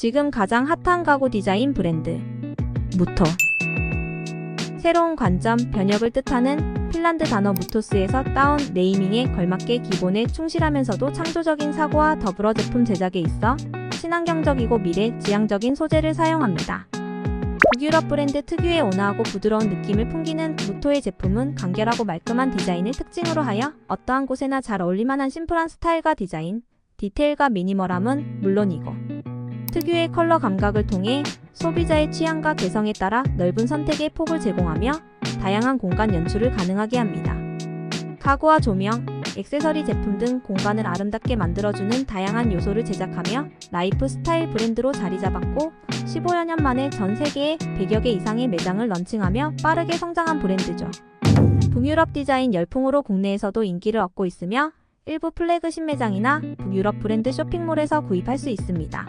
지금 가장 핫한 가구 디자인 브랜드 무토 새로운 관점, 변혁을 뜻하는 핀란드 단어 무토스에서 따온 네이밍에 걸맞게 기본에 충실하면서도 창조적인 사고와 더불어 제품 제작에 있어 친환경적이고 미래 지향적인 소재를 사용합니다. 북유럽 브랜드 특유의 온화하고 부드러운 느낌을 풍기는 무토의 제품은 간결하고 말끔한 디자인을 특징으로 하여 어떠한 곳에나 잘 어울릴만한 심플한 스타일과 디자인, 디테일과 미니멀함은 물론이고 특유의 컬러 감각을 통해 소비자의 취향과 개성에 따라 넓은 선택의 폭을 제공하며 다양한 공간 연출을 가능하게 합니다. 가구와 조명, 액세서리 제품 등 공간을 아름답게 만들어주는 다양한 요소를 제작하며 라이프 스타일 브랜드로 자리 잡았고 15여 년 만에 전 세계에 100여 개 이상의 매장을 런칭하며 빠르게 성장한 브랜드죠. 북유럽 디자인 열풍으로 국내에서도 인기를 얻고 있으며 일부 플래그십 매장이나 북유럽 브랜드 쇼핑몰에서 구입할 수 있습니다.